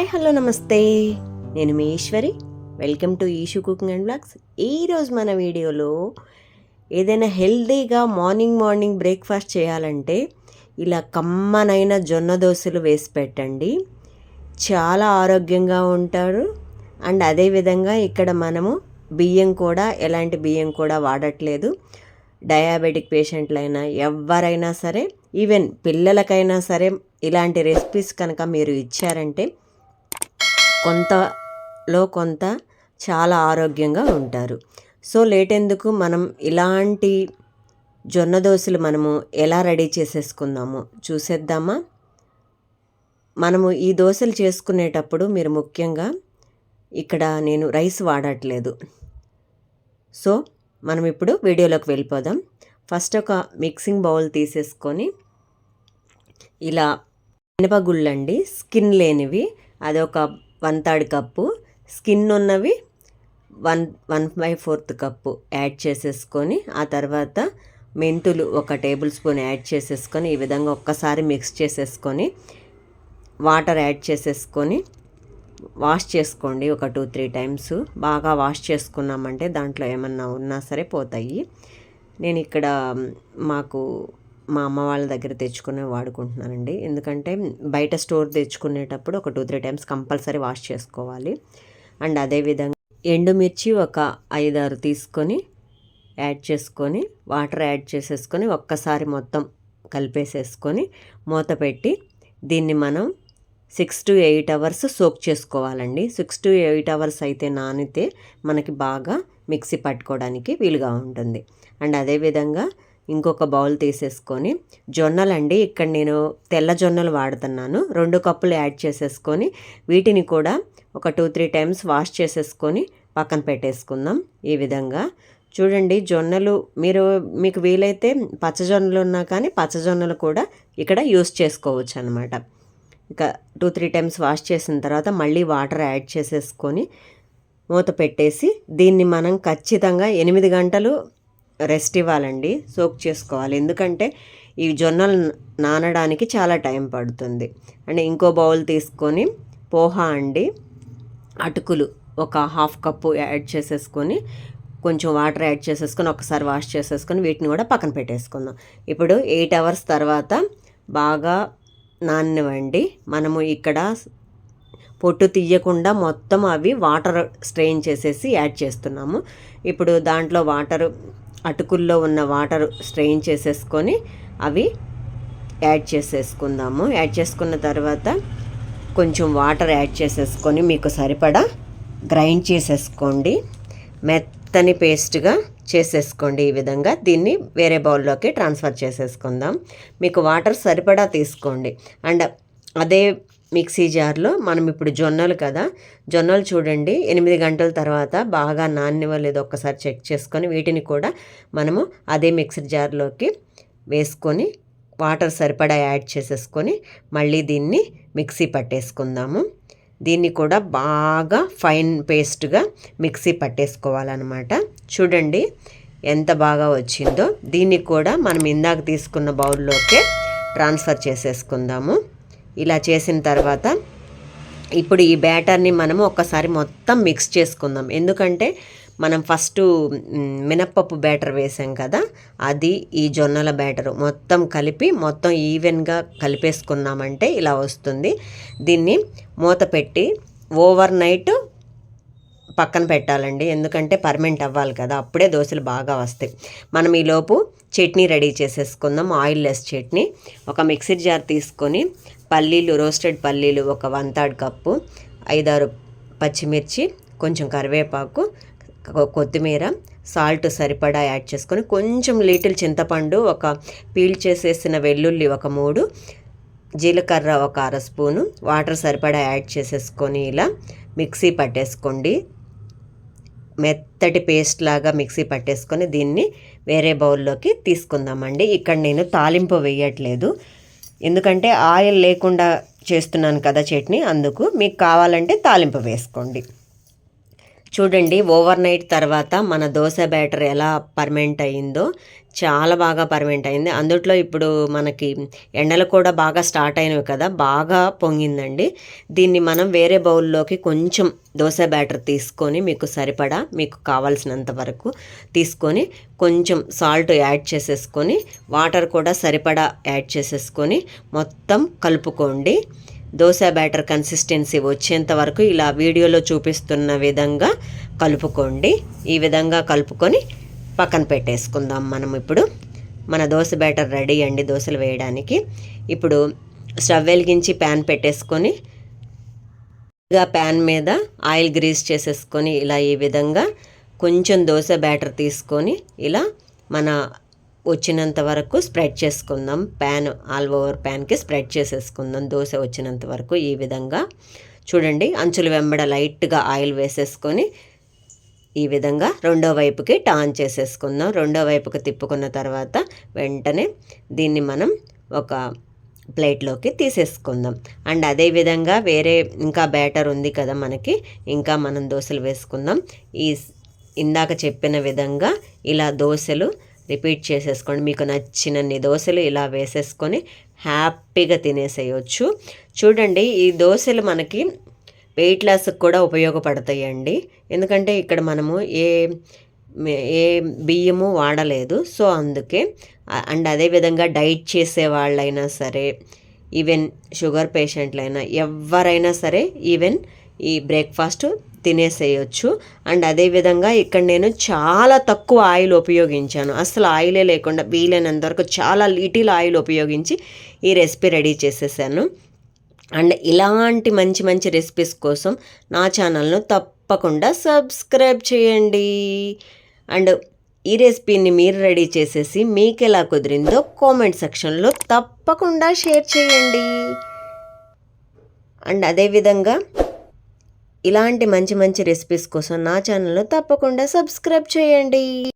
Hi hello namaste. నేను మీ Eshwari. Welcome to Eeshu cooking and blogs ఈరోజు మన వీడియోలో ఏదైనా హెల్తీగా మార్నింగ్ మార్నింగ్ బ్రేక్ఫాస్ట్ చేయాలంటే ఇలా కమ్మనైన జొన్న దోశలు వేసి పెట్టండి. చాలా ఆరోగ్యంగా ఉంటారు. అండ్ అదేవిధంగా ఇక్కడ మనము బియ్యం కూడా ఎలాంటి బియ్యం కూడా వాడట్లేదు. డయాబెటిక్ పేషెంట్లైనా ఎవరైనా సరే ఈవెన్ పిల్లలకైనా సరే ఇలాంటి రెసిపీస్ కనుక మీరు ఇచ్చారంటే కొంతలో కొంత చాలా ఆరోగ్యంగా ఉంటారు. సో లేట్ ఎందుకు మనం ఇలాంటి జొన్న దోశలు మనము ఎలా రెడీ చేసేసుకుందాము చూసేద్దామా? మనము ఈ దోశలు చేసుకునేటప్పుడు మీరు ముఖ్యంగా ఇక్కడ నేను రైస్ వాడట్లేదు. సో మనం ఇప్పుడు వీడియోలోకి వెళ్ళిపోదాం. ఫస్ట్ ఒక మిక్సింగ్ బౌల్ తీసేసుకొని ఇలా మినపగుళ్ళండి స్కిన్ లేనివి అదొక వన్ థర్డ్ కప్పు. స్కిన్ ఉన్నవి one one by fourth cup add చేసేసుకొని ఆ తర్వాత మెంతులు ఒక టేబుల్ స్పూన్ యాడ్ చేసేసుకొని ఈ విధంగా ఒక్కసారి మిక్స్ చేసేసుకొని వాటర్ యాడ్ చేసేసుకొని వాష్ చేసుకోండి ఒక టూ త్రీ టైమ్స్. బాగా వాష్ చేసుకున్నామంటే దాంట్లో ఏమన్నా ఉన్నా సరే పోతాయి. నేను ఇక్కడ మాకు మా అమ్మ వాళ్ళ దగ్గర తెచ్చుకునే వాడుకుంటున్నానండి. ఎందుకంటే బయట స్టోర్ తెచ్చుకునేటప్పుడు ఒక two three times compulsory wash చేసుకోవాలి. అండ్ అదేవిధంగా ఎండుమిర్చి ఒక ఐదారు తీసుకొని యాడ్ చేసుకొని వాటర్ యాడ్ చేసేసుకొని ఒక్కసారి మొత్తం కలిపేసేసుకొని మూత పెట్టి దీన్ని మనం six to eight hours soak చేసుకోవాలండి. సిక్స్ టు ఎయిట్ అవర్స్ అయితే నానితే మనకి బాగా మిక్సీ పట్టుకోవడానికి వీలుగా ఉంటుంది. అండ్ అదేవిధంగా ఇంకొక బౌల్ తీసేసుకొని జొన్నలు అండి. ఇక్కడ నేను తెల్ల జొన్నలు వాడుతున్నాను. రెండు కప్పులు యాడ్ చేసేసుకొని వీటిని కూడా ఒక టూ త్రీ టైమ్స్ వాష్ చేసేసుకొని పక్కన పెట్టేసుకుందాం ఈ విధంగా. చూడండి జొన్నలు మీరు మీకు వీలైతే పచ్చజొన్నలు ఉన్నా కానీ పచ్చజొన్నలు కూడా ఇక్కడ యూస్ చేసుకోవచ్చు అనమాట ఇక టూ త్రీ టైమ్స్ వాష్ చేసిన తర్వాత మళ్ళీ వాటర్ యాడ్ చేసేసుకొని మూత పెట్టేసి దీన్ని మనం ఖచ్చితంగా ఎనిమిది గంటలు రెస్ట్ ఇవ్వాలండి సోక్ చేసుకోవాలి. ఎందుకంటే ఈ జొన్నలు నానడానికి చాలా టైం పడుతుంది. అండ్ ఇంకో బౌల్ తీసుకొని పోహా అండి అటుకులు ఒక హాఫ్ కప్పు యాడ్ చేసేసుకొని కొంచెం వాటర్ యాడ్ చేసేసుకొని ఒకసారి వాష్ చేసేసుకొని వీటిని కూడా పక్కన పెట్టేసుకుందాం. ఇప్పుడు ఎయిట్ అవర్స్ తర్వాత బాగా నానివ్వండి మనము ఇక్కడ పొట్టు తీయకుండా మొత్తం అవి వాటర్ స్ట్రెయిన్ చేసేసి యాడ్ చేస్తున్నాము. ఇప్పుడు దాంట్లో వాటర్ అటుకుల్లో ఉన్న వాటర్ స్ట్రెయిన్ చేసేసుకొని అవి యాడ్ చేసేసుకుందాము. యాడ్ చేసుకున్న తర్వాత కొంచెం వాటర్ యాడ్ చేసేసుకొని మీకు సరిపడా గ్రైండ్ చేసేసుకోండి. మెత్తని పేస్ట్గా చేసేసుకోండి ఈ విధంగా. దీన్ని వేరే బౌల్లోకి ట్రాన్స్ఫర్ చేసేసుకుందాం. మీకు వాటర్ సరిపడా తీసుకోండి. అండ్ అదే మిక్సీ జార్లో మనం ఇప్పుడు జొన్నలు కదా జొన్నలు చూడండి. ఎనిమిది గంటల తర్వాత బాగా నాణ్యవలేదు ఒక్కసారి చెక్ చేసుకొని వీటిని కూడా మనము అదే మిక్సీ జార్లోకి వేసుకొని వాటర్ సరిపడా యాడ్ చేసేసుకొని మళ్ళీ దీన్ని మిక్సీ పట్టేసుకుందాము. దీన్ని కూడా బాగా ఫైన్ పేస్ట్గా మిక్సీ పట్టేసుకోవాలన్నమాట. చూడండి ఎంత బాగా వచ్చిందో. దీన్ని కూడా మనం ఇందాక తీసుకున్న బౌల్లోకే ట్రాన్స్ఫర్ చేసేసుకుందాము. ఇలా చేసిన తర్వాత ఇప్పుడు ఈ బ్యాటర్ని మనము ఒక్కసారి మొత్తం మిక్స్ చేసుకుందాం. ఎందుకంటే మనం ఫస్ట్ మినప్పప్పు బ్యాటర్ వేసాం కదా అది ఈ జొన్నల బ్యాటర్ మొత్తం కలిపి మొత్తం ఈవెన్గా కలిపేసుకున్నామంటే ఇలా వస్తుంది. దీన్ని మూత పెట్టి ఓవర్ నైట్ పక్కన పెట్టాలండి. ఎందుకంటే పర్మెంట్ అవ్వాలి కదా అప్పుడే దోశలు బాగా వస్తాయి. మనం ఈలోపు చట్నీ రెడీ చేసేసుకుందాం. Oil less chutney. ఒక మిక్సీ జార్ తీసుకొని పల్లీలు రోస్టెడ్ పల్లీలు ఒక వన్ థర్డ్ కప్పు ఐదారు పచ్చిమిర్చి కొంచెం కరివేపాకు కొత్తిమీర సాల్ట్ సరిపడా యాడ్ చేసుకొని కొంచెం లీటిల్ చింతపండు ఒక పీల్ చేసేసిన వెల్లుల్లి ఒక మూడు జీలకర్ర ఒక అర స్పూను వాటర్ సరిపడా యాడ్ చేసేసుకొని ఇలా మిక్సీ పట్టేసుకోండి. మెత్తటి పేస్ట్ లాగా మిక్సీ పట్టేసుకొని దీన్ని వేరే బౌల్లోకి తీసుకుందామండి. ఇక్కడ నేను తాలింపు వేయట్లేదు. ఎందుకంటే ఆయిల్ లేకుండా చేస్తున్నాను కదా చట్నీ అందుకు మీకు కావాలంటే తాలింపు వేసుకోండి. చూడండి ఓవర్ నైట్ తర్వాత మన దోశ బ్యాటర్ ఎలా పర్మెంట్ అయిందో చాలా బాగా పర్మెంట్ అయింది అందుట్లో ఇప్పుడు మనకి ఎండలు కూడా బాగా స్టార్ట్ అయినవి కదా బాగా పొంగిందండి. దీన్ని మనం వేరే బౌల్లోకి కొంచెం దోశ బ్యాటర్ తీసుకొని మీకు సరిపడా మీకు కావాల్సినంత వరకు తీసుకొని కొంచెం సాల్ట్ యాడ్ చేసేసుకొని వాటర్ కూడా సరిపడా యాడ్ చేసేసుకొని మొత్తం కలుపుకోండి. దోశ బ్యాటర్ కన్సిస్టెన్సీ వచ్చేంత వరకు ఇలా వీడియోలో చూపిస్తున్న విధంగా కలుపుకోండి. ఈ విధంగా కలుపుకొని పక్కన పెట్టేసుకుందాం మనం ఇప్పుడు. మన దోశ బ్యాటర్ రెడీ అండి దోశలు వేయడానికి. ఇప్పుడు స్టవ్ వెలిగించి ప్యాన్ పెట్టేసుకొని ఇలా ప్యాన్ మీద ఆయిల్ గ్రీస్ చేసేసుకొని ఇలా ఈ విధంగా కొంచెం దోశ బ్యాటర్ తీసుకొని ఇలా మన వచ్చినంత వరకు స్ప్రెడ్ చేసుకుందాం. ప్యాన్ ఆల్ ఓవర్ ప్యాన్కి స్ప్రెడ్ చేసేసుకుందాం. దోశ వచ్చినంత వరకు ఈ విధంగా. చూడండి అంచులు వెంబడ లైట్గా ఆయిల్ వేసేసుకొని ఈ విధంగా రెండో వైపుకి టాన్ చేసేసుకుందాం. రెండో వైపుకి తిప్పుకున్న తర్వాత వెంటనే దీన్ని మనం ఒక ప్లేట్లోకి తీసేసుకుందాం. అండ్ అదేవిధంగా వేరే ఇంకా బ్యాటర్ ఉంది కదా మనకి ఇంకా మనం దోశలు వేసుకుందాం. ఈ ఇందాక చెప్పిన విధంగా ఇలా దోశలు రిపీట్ చేసేసుకోండి. మీకు నచ్చినన్ని దోశలు ఇలా వేసేసుకొని హ్యాపీగా తినేసేయచ్చు. చూడండి ఈ దోశలు మనకి వెయిట్ లాస్కి కూడా ఉపయోగపడతాయండి. ఎందుకంటే ఇక్కడ మనము ఏ ఏ బియ్యము వాడలేదు. సో అందుకే అండ్ అదేవిధంగా డైట్ చేసే వాళ్ళైనా సరే ఈవెన్ షుగర్ పేషెంట్లైనా ఎవరైనా సరే ఈవెన్ ఈ బ్రేక్ఫాస్ట్ తినేసేయచ్చు. అండ్ అదేవిధంగా ఇక్కడ నేను చాలా తక్కువ ఆయిల్ ఉపయోగించాను. అసలు ఆయిలే లేకుండా వీలైనంత వరకు చాలా లిటిల్ ఆయిల్ ఉపయోగించి ఈ రెసిపీ రెడీ చేసేసాను. అండ్ ఇలాంటి మంచి మంచి రెసిపీస్ కోసం నా ఛానల్ను తప్పకుండా సబ్స్క్రైబ్ చేయండి. అండ్ ఈ రెసిపీని మీరు రెడీ చేసేసి మీకు ఎలా కుదిరిందో కామెంట్ సెక్షన్లో తప్పకుండా షేర్ చేయండి. అండ్ అదేవిధంగా ఇలాంటి మంచి మంచి రెసిపీస్ కోసం నా ఛానల్ను తప్పకుండా సబ్స్క్రైబ్ చేయండి.